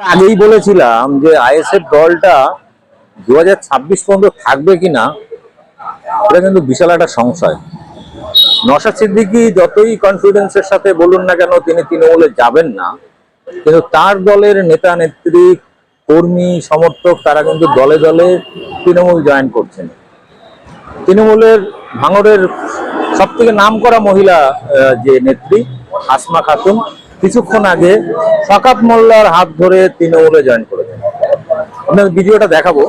আগেই বলেছিলাম যে আইএসএফ দলটা দু হাজার ছাব্বিশ পর্যন্ত থাকবে কিনা, এটা কিন্তু বিশাল একটা সংশয়। নশা সিদ্দিকি যতই কনফিডেন্সের সাথে বলুন না কেন, তিনি তৃণমূলে যাবেন না। কিন্তু তার দলের নেতা, নেত্রী, কর্মী, সমর্থক, তারা কিন্তু দলে দলে তৃণমূল জয়েন করছেন। তৃণমূলের ভাঙড়ের সব থেকে নাম করা মহিলা যে নেত্রী, আসমা খাতুন কিছুক্ষণ আগে শকাত মোল্লার হাত ধরে তৃণমূলে জয়েন করেছেন। আপনাদের ভিডিওটা দেখাবো।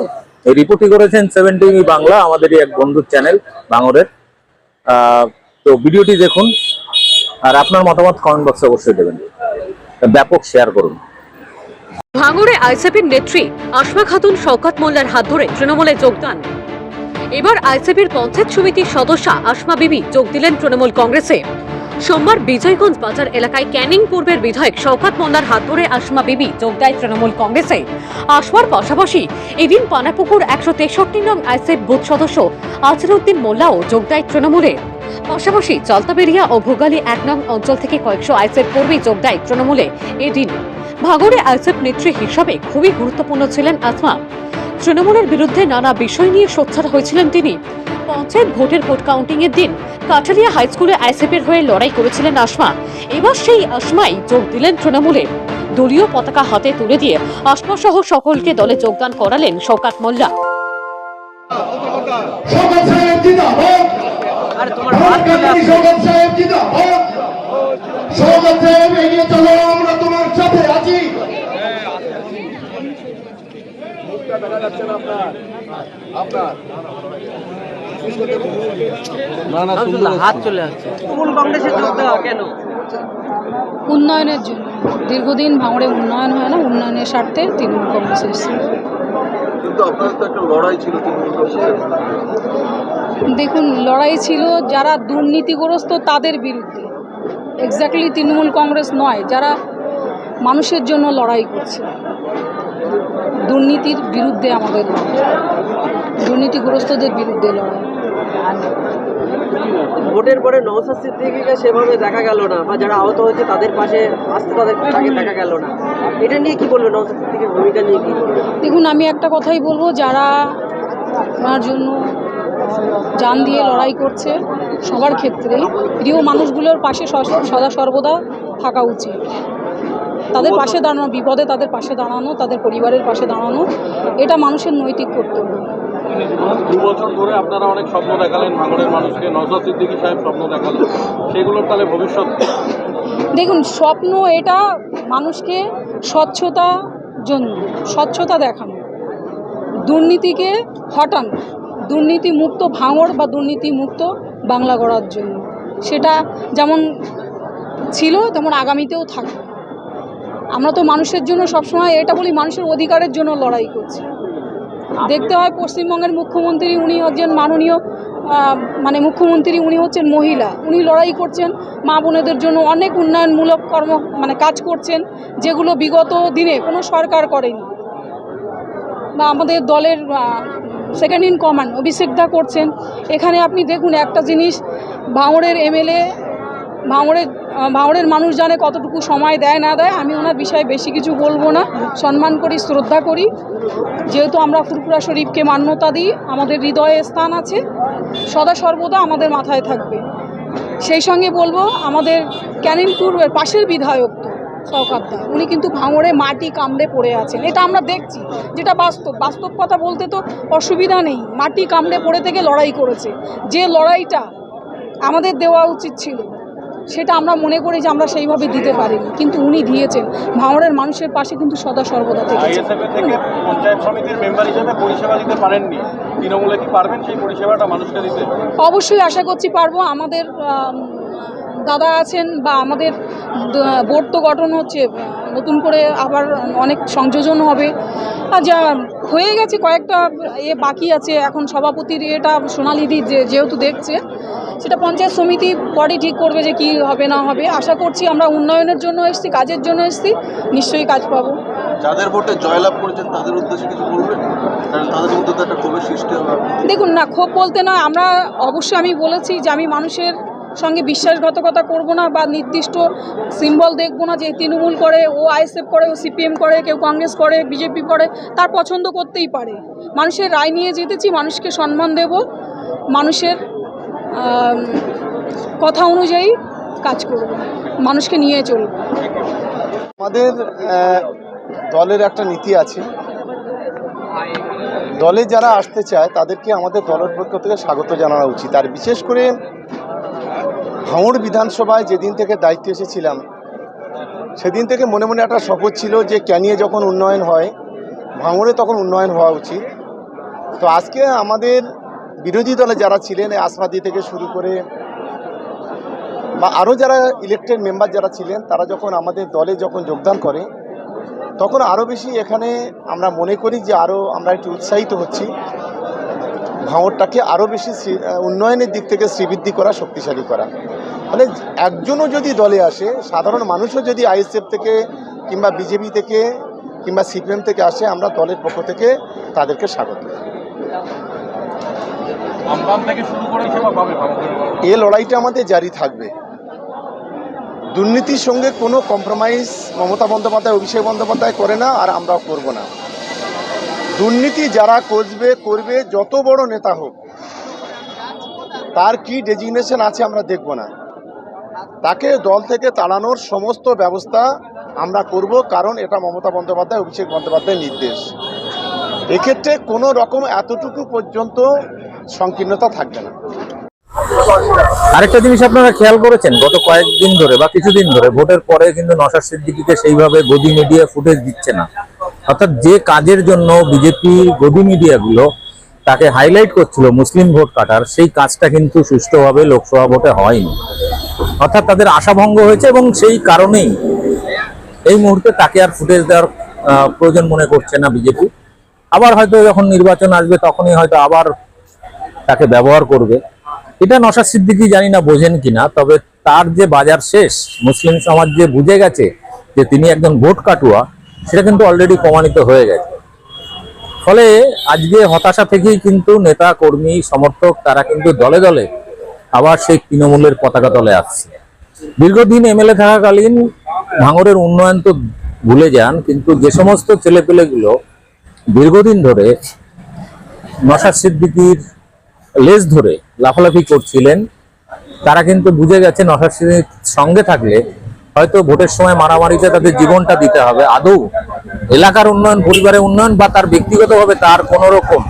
এই রিপোর্টই করেছেন সেভেন টিভি বাংলা আমাদেরই এক বন্ধুর চ্যানেল আহ, তো ভিডিওটি দেখুন আর আপনার মতামত কমেন্ট বক্সে অবশ্যই দেবেন। ব্যাপক শেয়ার করুন। ভাঙড়ে আইসিপির নেত্রী আসমা খাতুন শওকত মোল্লার হাত ধরে তৃণমূলে যোগদান এবার আইসিপির পঞ্চায়েত সমিতির সদস্যা আসমা বিবি যোগ দিলেন তৃণমূল কংগ্রেসে। সোমবার বিজয়গঞ্জ বাজার এলাকায় ক্যানিং পূর্বের বিধায়ক শওকত মোল্লার হাত ধরে আসমা বিবি যোগ দেয় তৃণমূল কংগ্রেসে। আসমার পাশাপাশি এদিন পানাপুকুর একশো তেষট্টি নং আইসিএফ বুথ সদস্য আজরুদ্দিন মোল্লাও যোগ দেয় তৃণমূলে। পাশাপাশি জলতাবেরিয়া ও ভোগালী এক নং অঞ্চল থেকে কয়েকশো আইসিএফ কর্মী যোগ দেয় তৃণমূলে। এদিন ভাগরে আইসেফ নেত্রী হিসাবে খুবই গুরুত্বপূর্ণ ছিলেন আসমা। তৃণমূলের বিরুদ্ধে নানা বিষয় নিয়ে সোচ্চার হয়েছিলেন তিনি। পঞ্চায়েত ভোটের ভোট কাউন্টিং এর দিন কাঠালিয়া হাই স্কুলে আইসেফের হয়ে লড়াই করেছিলেন আসমা। এবার সেই আসমাই যোগ দিলেন তৃণমূলে। দলীয় পতাকা হাতে তুলে দিয়ে আসমা সহ সকলকে দলে যোগদান করালেন শওকাত মোল্লা। সাহেব জিন্দাবাদ সাহেব জিন্দাবাদ শোকত সাহেব এগিয়ে চলো আমরা তোমার সাথে আছি হাত চলে আসছে। তৃণমূল কংগ্রেসে যোগ দেওয়া কেন? উন্নয়নের জন্য। দীর্ঘদিন ভাঙড়ে উন্নয়ন হয় না উন্নয়নের স্বার্থে তৃণমূল কংগ্রেস এসেছে। কিন্তু আপনাদের তো একটা লড়াই ছিল তৃণমূল কংগ্রেসের। দেখুন লড়াই ছিল যারা দুর্নীতিগ্রস্ত তাদের বিরুদ্ধে। এক্স্যাক্টলি তৃণমূল কংগ্রেস নয় যারা মানুষের জন্য লড়াই করছে। দুর্নীতির বিরুদ্ধে আমাদের লড়াই। দুর্নীতিগ্রস্তদের বিরুদ্ধে লড়াই। ভোটের পরে নওসাদ সিদ্দিকিকে সেভাবে দেখা গেল না বা যারা আহত হয়েছে তাদের পাশে আসতে তাদের তাকে দেখা গেল না। এটা নিয়ে কি বলবেন নওসাদ সিদ্দিকির ভূমিকা নিয়ে কি? দেখুন আমি একটা কথাই বলব যারা ওনার জন্য জান দিয়ে লড়াই করছে সবার ক্ষেত্রেই প্রিয় মানুষগুলোর পাশে সদা সর্বদা থাকা উচিত। তাদের পাশে দাঁড়ানো বিপদে তাদের পাশে দাঁড়ানো তাদের পরিবারের পাশে দাঁড়ানো এটা মানুষের নৈতিক কর্তব্য। দু বছর ধরে আপনারা অনেক স্বপ্ন দেখালেন ভাঙড়ের মানুষকে নজর সিদ্দিকী সাহেব স্বপ্ন দেখালেন। সেগুলোর তাহলে ভবিষ্যৎ দেখুন স্বপ্ন এটা মানুষকে স্বচ্ছতা জন্য স্বচ্ছতা দেখানো দুর্নীতিকে হটানো দুর্নীতি মুক্ত ভাঙড় বা দুর্নীতি মুক্ত বাংলা গড়ার জন্য। সেটা যেমন ছিল তেমন আগামীতেও থাকবে। আমরা তো মানুষের জন্য সবসময় এটা বলি, মানুষের অধিকারের জন্য লড়াই করছি। দেখতে হয় পশ্চিমবঙ্গের মুখ্যমন্ত্রী, উনি হচ্ছেন মাননীয় মানে মুখ্যমন্ত্রী, উনি হচ্ছেন মহিলা। উনি লড়াই করছেন মা বোনেদের জন্য, অনেক উন্নয়নমূলক কর্ম মানে কাজ করছেন, যেগুলো বিগত দিনে কোনো সরকার করেনি। বা আমাদের দলের সেকেন্ড ইন কমান্ড অভিষেক দা করছেন। এখানে আপনি দেখুন একটা জিনিস, ভাঙড়ের এমএলএ ভাঙড়ের ভাঙড়ের মানুষ জানে কতটুকু সময় দেয়, না দেয়, আমি ওনার বিষয়ে বেশি কিছু বলব না। সম্মান করি, শ্রদ্ধা করি। যেহেতু আমরা ফুরফুরা শরীফকে মান্যতা দিই, আমাদের হৃদয়ে স্থান আছে, সদা সর্বদা আমাদের মাথায় থাকবে। সেই সঙ্গে বলব, আমাদের ক্যানিনপুর পাশের বিধায়ক তো শওকাতদা উনি কিন্তু ভাঙড়ে মাটি কামড়ে পড়ে আছেন। এটা আমরা দেখছি, যেটা বাস্তব। বাস্তব কথা বলতে তো অসুবিধা নেই, মাটি কামড়ে পড়ে থেকে লড়াই করেছে। যে লড়াইটা আমাদের দেওয়া উচিত ছিল সেটা আমরা মনে করি যে আমরা সেইভাবে দিতে পারিনি। কিন্তু উনি দিয়েছেন। ভাঙড়ের মানুষের পাশে কিন্তু সদা সর্বদা থেকে পঞ্চায়েত সমিতির মেম্বার হিসেবে পরিষেবা দিতে পারেননি। তৃণমূলে কি পারবেন সেই পরিষেবাটা মানুষকে দিতে? অবশ্যই আশা করছি পারব। আমাদের আম, দাদা আছেন বা আমাদের বোর্ড তো গঠন হচ্ছে নতুন করে আবার অনেক সংযোজন হবে। আর যা হয়ে গেছে কয়েকটা এ বাকি আছে এখন সভাপতির এটা সোনালিদি যে যেহেতু দেখছে সেটা পঞ্চায়েত সমিতি পরে ঠিক করবে যে কি হবে না হবে। আশা করছি আমরা উন্নয়নের জন্য এসেছি কাজের জন্য এসেছি নিশ্চয়ই কাজ পাবো। যাদের ভোটে জয়লাভ করেছেন তাদের উদ্দেশ্যে কিছু বলবেন? তাদের মধ্যে তো একটা ক্ষোভের সৃষ্টি হবে। দেখুন না ক্ষোভ বলতে নয় আমরা অবশ্যই আমি বলেছি যে আমি মানুষের সঙ্গে বিশ্বাসঘাতকতা করব না বা নির্দিষ্ট সিম্বল দেখব না যে তৃণমূল করে, ও আইএসএফ করে, ও সিপিএম করে, কেউ কংগ্রেস করে, বিজেপি করে, তার পছন্দ করতেই পারে। মানুষের রায় নিয়ে জিতেছি, মানুষকে সম্মান দেব, মানুষের কথা অনুযায়ী কাজ করব, মানুষকে নিয়ে চলব। আমাদের দলের একটা নীতি আছে। দলে যারা আসতে চায়, তাদেরকে আমাদের দলের পক্ষ থেকে স্বাগত জানানো উচিত। আর বিশেষ করে ভাঙড় বিধানসভায় যেদিন থেকে দায়িত্ব এসেছিলাম, সেদিন থেকে মনে মনে একটা শপথ ছিল যে ক্যানিয়ে যখন উন্নয়ন হয়, ভাঙড়ে তখন উন্নয়ন হওয়া উচিত। তো আজকে আমাদের বিরোধী দলে যারা ছিলেন, আসমাদি থেকে শুরু করে বা আরও যারা ইলেকটেড মেম্বার যারা ছিলেন, তারা যখন আমাদের দলে যখন যোগদান করে, তখন আরও বেশি এখানে আমরা মনে করি যে আরও আমরা একটু উৎসাহিত হচ্ছি। ভাঙরটাকে আরও বেশি উন্নয়নের দিক থেকে শ্রীবৃদ্ধি করা শক্তিশালী করা। মানে একজনও যদি দলে আসে সাধারণ মানুষও যদি আইএসএফ থেকে কিংবা বিজেপি থেকে কিংবা সিপিএম থেকে আসে আমরা দলের পক্ষ থেকে তাদেরকে স্বাগত। এ লড়াইটা আমাদের জারি থাকবে। দুর্নীতির সঙ্গে কোনো কম্প্রোমাইজ মমতা বন্দ্যোপাধ্যায় অভিষেক বন্দ্যোপাধ্যায় করে না আর আমরাও করব না। দুর্নীতি যারা করবে করবে, যত বড় নেতা হোক, তার কি ডেজিগনেশন আছে আমরা দেখব না। তাকে দল থেকে তাড়ানোর সমস্ত ব্যবস্থা আমরা করব, কারণ এটা মমতা বন্দ্যোপাধ্যায়, অভিষেক বন্দ্যোপাধ্যায়ের নির্দেশ। এক্ষেত্রে কোনো রকম এতটুকু পর্যন্ত সংকীর্ণতা থাকবে না। আরেকটা জিনিস আপনারা খেয়াল করেছেন, গত কয়েকদিন ধরে বা কিছুদিন ধরে ভোটের পরে কিন্তু নশার সিদ্দিকিকে সেইভাবে গদি মিডিয়া ফুটেজ দিচ্ছে না। অর্থাৎ যে কাজের জন্য বিজেপি গদি মিডিয়াগুলো তাকে হাইলাইট করছিল মুসলিম ভোট কাটার, সেই কাজটা কিন্তু সুষ্ঠুভাবে লোকসভা ভোটে হয়নি। অর্থাৎ তাদের আশাভঙ্গ হয়েছে এবং সেই কারণেই এই মুহূর্তে তাকে আর ফুটেজ দেওয়ার প্রয়োজন মনে করছে না বিজেপি আবার হয়তো যখন নির্বাচন আসবে তখনই হয়তো আবার তাকে ব্যবহার করবে। এটা নশা সিদ্দিকি জানি না বোঝেন কিনা, তবে তার যে বাজার শেষ, মুসলিম সমাজ যে বুঝে গেছে যে তিনি একজন ভোট কাটুয়া সেটা কিন্তু অলরেডি প্রমাণিত হয়ে গেছে। ফলে আজকে হতাশা থেকেই কিন্তু নেতা, কর্মী, সমর্থক তারা কিন্তু দলে দলে আবার সেই তৃণমূলের পতাকা তলে আসছে। দীর্ঘদিন এমএলএ থাকাকালীন ভাঙরের উন্নয়ন তো ভুলে যান, কিন্তু যে সমস্ত ছেলেপেলেগুলো দীর্ঘদিন ধরে নশাদ সিদ্দিকির লেজ ধরে লাফালাফি করছিলেন, তারা কিন্তু বুঝে গেছে সিদ্দিকির সঙ্গে থাকলে হয়তো ভোটের সময় মারামারিতে তাদের জীবনটা দিতে হবে। আদৌ এলাকার উন্নয়ন, পরিবারের উন্নয়ন বা তার ব্যক্তিগতভাবে তার কোনো রকম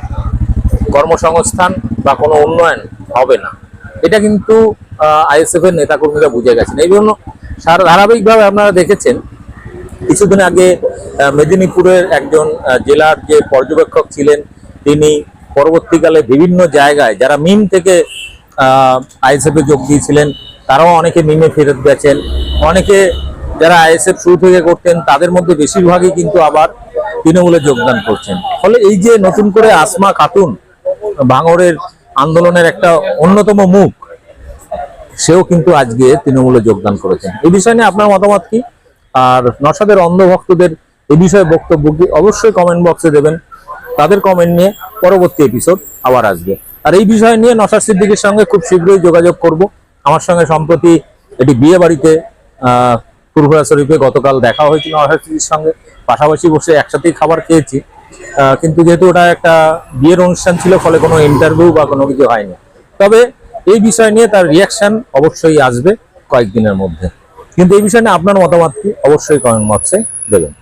কর্মসংস্থান বা কোনো উন্নয়ন হবে না। এটা কিন্তু আইএসএফ এর নেতাকর্মীরা বুঝে গেছেন। এই জন্য ধারাবাহিকভাবে আপনারা দেখেছেন, কিছুদিন আগে মেদিনীপুরের একজন জেলার যে পর্যবেক্ষক ছিলেন, তিনি পরবর্তীকালে বিভিন্ন জায়গায়, যারা মিম থেকে আইএসএফ যোগ দিয়েছিলেন তারাও অনেকে মিমে ফেরত গেছেন। অনেকে যারা আইএসএফ শুরু থেকে করতেন, তাদের মধ্যে বেশিরভাগই কিন্তু আবার তৃণমূলে যোগদান করছেন। ফলে এই যে নতুন করে আসমা খাতুন ভাঙড়ের আন্দোলনের একটা অন্যতম মুখ, সেও কিন্তু আজকে তৃণমূলে যোগদান করেছেন। এই বিষয় নিয়ে আপনার মতামত কি? আর নসাদের অন্ধভক্তদের এই বিষয়ে বক্তব্য কি? অবশ্যই কমেন্ট বক্সে দেবেন। তাদের কমেন্ট নিয়ে পরবর্তী এপিসোড আবার আসবে। আর এই বিষয় নিয়ে নসাদ সিদ্দিকের সঙ্গে খুব শীঘ্রই যোগাযোগ করব। আমার সঙ্গে সম্প্রতি এটি বিয়ে বাড়িতে ফুরফুরা শরীফে গতকাল দেখা হয়েছিল সিদ্দিকের সঙ্গে। পাশাপাশি বসে একসাথেই খাবার খেয়েছি। কিন্তু যেহেতু ওটা একটা বিয়ের অনুষ্ঠান ছিল, ফলে কোনো ইন্টারভিউ বা কোনো কিছু হয়নি। তবে এই বিষয় নিয়ে তার রিয়াকশন অবশ্যই আসবে কয়েকদিনের মধ্যে। কিন্তু এই বিষয় নিয়ে আপনার মতামত কি? অবশ্যই কমেন্ট বক্সে দেবেন।